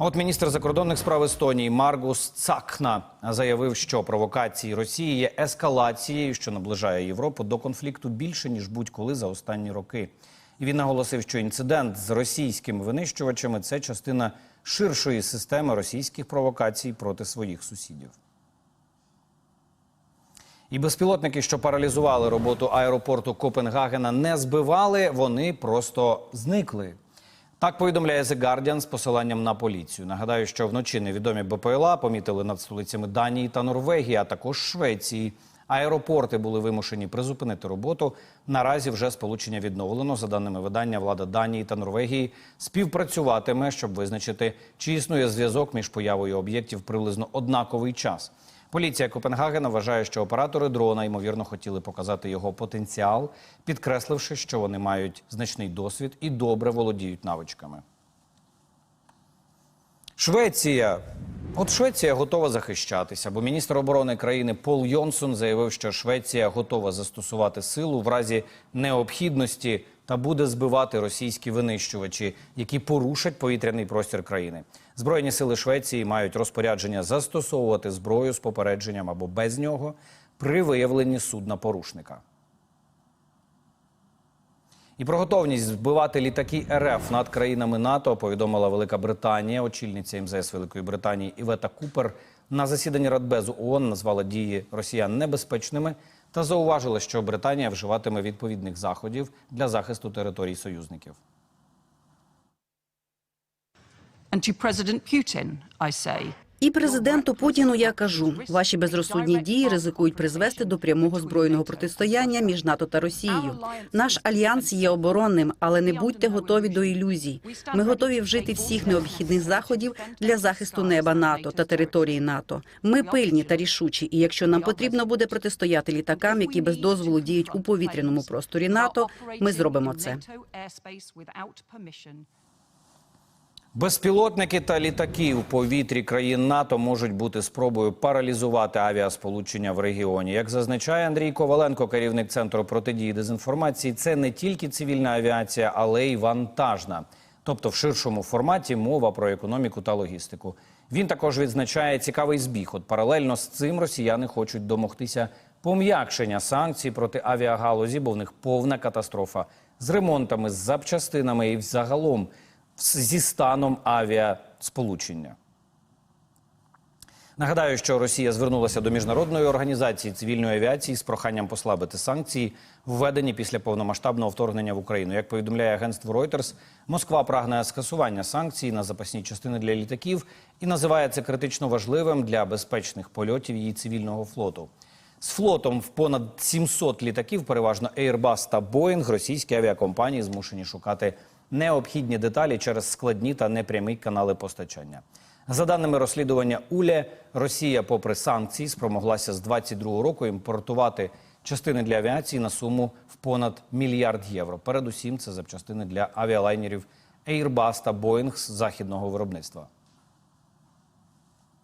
От міністр закордонних справ Естонії Маргус Цакна заявив, що провокації Росії є ескалацією, що наближає Європу до конфлікту більше ніж будь-коли за останні роки. І він наголосив, що інцидент з російськими винищувачами це частина ширшої системи російських провокацій проти своїх сусідів. І безпілотники, що паралізували роботу аеропорту Копенгагена, не збивали, вони просто зникли. Так повідомляє The Guardian з посиланням на поліцію. Нагадаю, що вночі невідомі БПЛА помітили над столицями Данії та Норвегії, а також Швеції. Аеропорти були вимушені призупинити роботу. Наразі вже сполучення відновлено. За даними видання, влада Данії та Норвегії співпрацюватиме, щоб визначити, чи існує зв'язок між появою об'єктів приблизно однаковий час. Поліція Копенгагена вважає, що оператори дрона ймовірно хотіли показати його потенціал, підкресливши, що вони мають значний досвід і добре володіють навичками. Швеція. От Швеція готова захищатися, бо міністр оборони країни Пол Йонсон заявив, що Швеція готова застосувати силу в разі необхідності та буде збивати російські винищувачі, які порушать повітряний простір країни. Збройні сили Швеції мають розпорядження застосовувати зброю з попередженням або без нього при виявленні судна порушника. І про готовність збивати літаки РФ над країнами НАТО повідомила Велика Британія. Очільниця МЗС Великої Британії Івета Купер на засіданні Радбезу ООН назвала дії росіян небезпечними та зауважила, що Британія вживатиме відповідних заходів для захисту територій союзників. And to President Putin, I say, І президенту Путіну я кажу, ваші безрозсудні дії ризикують призвести до прямого збройного протистояння між НАТО та Росією. Наш альянс є оборонним, але не будьте готові до ілюзій. Ми готові вжити всіх необхідних заходів для захисту неба НАТО та території НАТО. Ми пильні та рішучі. І якщо нам потрібно буде протистояти літакам, які без дозволу діють у повітряному просторі НАТО, ми зробимо це. Безпілотники та літаки в повітрі країн НАТО можуть бути спробою паралізувати авіасполучення в регіоні. Як зазначає Андрій Коваленко, керівник центру протидії дезінформації, це не тільки цивільна авіація, але й вантажна. Тобто, в ширшому форматі мова про економіку та логістику. Він також відзначає цікавий збіг. От паралельно з цим росіяни хочуть домогтися пом'якшення санкцій проти авіагалузі, бо в них повна катастрофа з ремонтами, з запчастинами і взагалом зі станом авіасполучення. Нагадаю, що Росія звернулася до міжнародної організації цивільної авіації з проханням послабити санкції, введені після повномасштабного вторгнення в Україну. Як повідомляє агентство Reuters, Москва прагне скасування санкцій на запасні частини для літаків і називає це критично важливим для безпечних польотів її цивільного флоту. З флотом в понад 700 літаків, переважно Airbus та Boeing, російські авіакомпанії змушені шукати необхідні деталі через складні та непрямі канали постачання. За даними розслідування УЛЕ, Росія, попри санкції, спромоглася з 22 року імпортувати частини для авіації на суму в понад мільярд євро. Передусім, це запчастини для авіалайнерів Airbus та Boeing з західного виробництва.